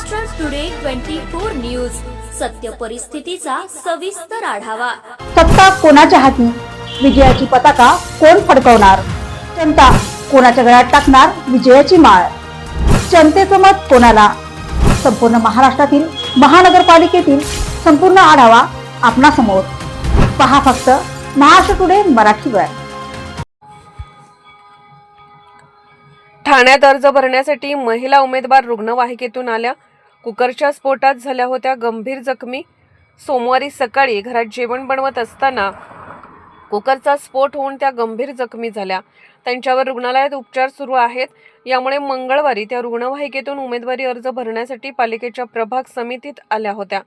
Maharashtra today twenty four news सत्य परिस्थितीचा सविस्तर आढावा. सत्ता कोणाच्या हाती? विजयाची पताका कोण फडकवणार? जनता कोणाच्या गळ्यात टाकणार विजयाची माळ? जनतेचं मत कोणाला? संपूर्ण महाराष्ट्रातील महानगरपालिकेतील संपूर्ण आढावा आपणासमोर. पहा फक्त महाराष्ट्र टुडे मराठीवर ठाण्यात अर्ज भरण्यासाठी महिला उमेदवार रुग्णवाहिकेतून आल्या कुकरच्या स्फोटात झाल्या होत्या गंभीर जखमी. सोमवारी सकाळी घरात जेवण बनवत असताना कुकरचा स्फोट होऊन त्या गंभीर जखमी झाल्या. त्यांच्यावर रुग्णालयात उपचार सुरू आहेत. यामुळे मंगळवारी त्या रुग्णवाहिकेतून उमेदवारी अर्ज भरण्यासाठी पालिकेच्या प्रभाग समितीत आल्या होत्या.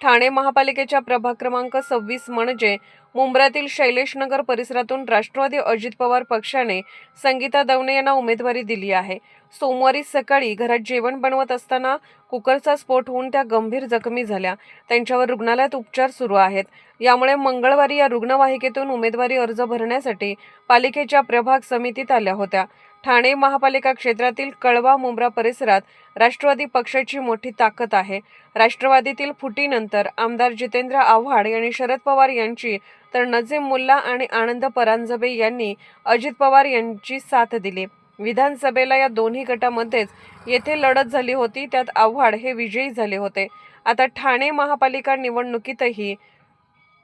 ठाणे महापालिकेच्या प्रभाग क्रमांक सव्वीस म्हणजे मुंब्र्यातील शैलेशनगर परिसरातून राष्ट्रवादी अजित पवार पक्षाने संगीता दवणे यांना उमेदवारी दिली आहे. सोमवारी सकाळी घरात जेवण बनवत असताना कुकरचा स्फोट होऊन त्या गंभीर जखमी झाल्या. त्यांच्यावर रुग्णालयात उपचार सुरू आहेत. यामुळे मंगळवारी या रुग्णवाहिकेतून उमेदवारी अर्ज भरण्यासाठी पालिकेच्या प्रभाग समितीत आल्या होत्या. ठाणे महापालिका क्षेत्रातील कळवा मुंब्रा परिसरात राष्ट्रवादी पक्षाची मोठी ताकद आहे. राष्ट्रवादीतील फुटीनंतर आमदार जितेंद्र आव्हाड यांनी शरद पवार यांची तर नजीम मुल्ला आणि आनंद परांजबे यांनी अजित पवार यांची साथ दिली. विधानसभेला या दोन्ही गटामध्येच येथे लढत झाली होती त्यात आव्हाड हे विजयी झाले होते. आता ठाणे महापालिका निवडणुकीतही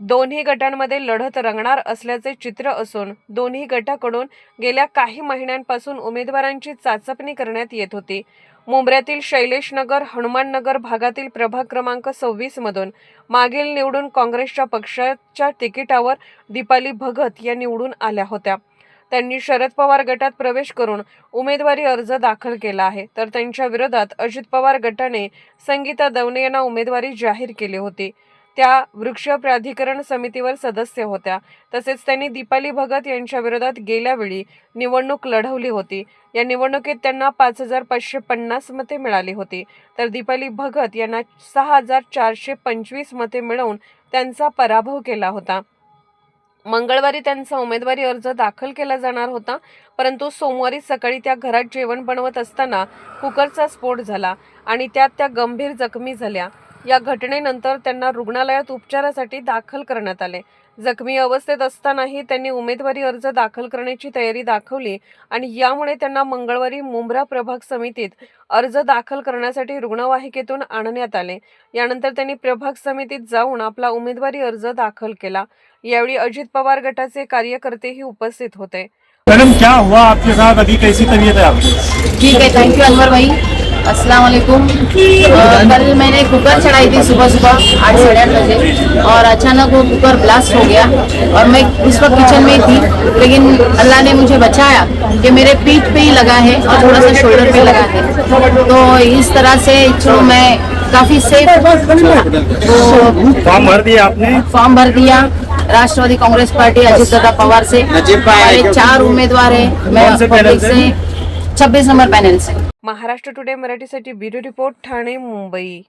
दोन्ही गटांमध्ये लढत रंगणार असल्याचे चित्र असून दोन्ही गटाकडून गेल्या काही महिन्यांपासून उमेदवारांची चाचपणी करण्यात येत होती. मुंब्र्यातील शैलेश नगर भागातील प्रभाग क्रमांक सव्वीस मधून मागील निवडून काँग्रेसच्या पक्षाच्या तिकिटावर दीपाली भगत या निवडून आल्या होत्या. त्यांनी शरद पवार गटात प्रवेश करून उमेदवारी अर्ज दाखल केला आहे. तर त्यांच्या विरोधात अजित पवार गटाने संगीता दवणे यांना उमेदवारी जाहीर केली होती. त्या वृक्ष प्राधिकरण समितीवर सदस्य होत्या. तसेच त्यांनी दीपाली भगत यांच्या विरोधात गेल्या वेळी निवडणूक लढवली होती. या निवडणुकीत त्यांना पाच हजार पाचशे पन्नास मते मिळाली होती. तर दीपाली भगत यांना सहा हजार चारशे पंचवीस मते मिळवून त्यांचा पराभव केला होता. मंगळवारी त्यांचा उमेदवारी अर्ज दाखल केला जाणार होता. परंतु सोमवारी सकाळी त्या घरात जेवण बनवत असताना कुकरचा स्फोट झाला आणि त्यात त्या गंभीर जखमी झाल्या. या घटनेनंतर त्यांना रुग्णालयात उपचारासाठी दाखल करण्यात आले. जखमी अवस्थेत असतानाही त्यांनी उमेदवारी अर्ज दाखल करण्याची तयारी दाखवली आणि यामुळे त्यांना मंगळवारी मुंब्रा प्रभाग समितीत अर्ज दाखल करण्यासाठी रुग्णवाहिकेतून आणण्यात आले. यानंतर त्यांनी प्रभाग समितीत जाऊन आपला उमेदवारी अर्ज दाखल केला. यावेळी अजित पवार गटाचे कार्यकर्तेही उपस्थित होते. मैडम क्या हुआ आपके साथ? अभी कैसी तबीयत है आपकी? ठीक है थैंक यू अनवर भाई. अस्सलाम वालेकुम कल मैंने कुकर चढ़ाई थी सुबह सुबह आठ साढ़े आठ बजे और अचानक वो कुकर ब्लास्ट हो गया और मैं उस वक्त किचन में ही थी लेकिन अल्लाह ने मुझे बचाया कि मेरे पीठ पे ही लगा है और थोड़ा सा शोल्डर पे लगा है। तो इस तरह से जो मैं काफ़ी सेफ़ तो फॉर्म भर दिया आपने? फॉर्म भर दिया। राष्ट्रवादी कांग्रेस पार्टी अजित दादा पवार से। हमारे चार उम्मीदवार है। मैं पब्लिक? से छब्बीस नंबर पैनल से। महाराष्ट्र टुडे मराठीसाठी ब्युरो रिपोर्ट ठाणे मुंबई.